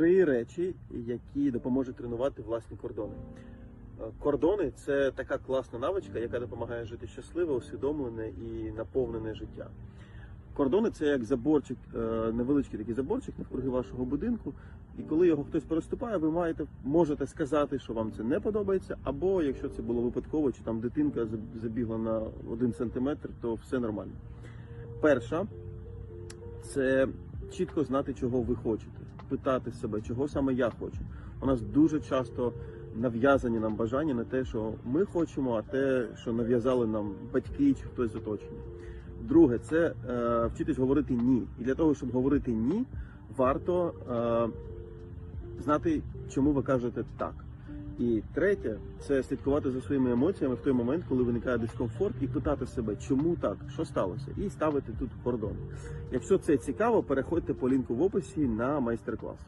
Три речі, які допоможуть тренувати власні кордони. Е, Кордони це така класна навичка, яка допомагає жити щасливе, усвідомлене і наповнене життя. Кордони це як заборчик, е, невеличкий такий заборчик навкруги вашого будинку. І коли його хтось переступає, ви маєте можете сказати, що вам це не подобається, або якщо це було випадково, чи там дитинка забігла на один сантиметр, то все нормально. Перша це чітко знати, чого ви хочете, питати себе, чого саме я хочу. У нас дуже часто нав'язані нам бажання не те, що ми хочемо, а те, що нав'язали нам батьки чи хтось з оточення. Друге, це е, вчитись говорити ні. І для того, щоб говорити ні, варто е, знати, чому ви кажете так. І третє це слідкувати за своїми емоціями в той момент, коли виникає дискомфорт, і питати себе, чому так, що сталося, і ставити тут кордон. Якщо це цікаво, переходьте по лінку в описі на майстер-клас.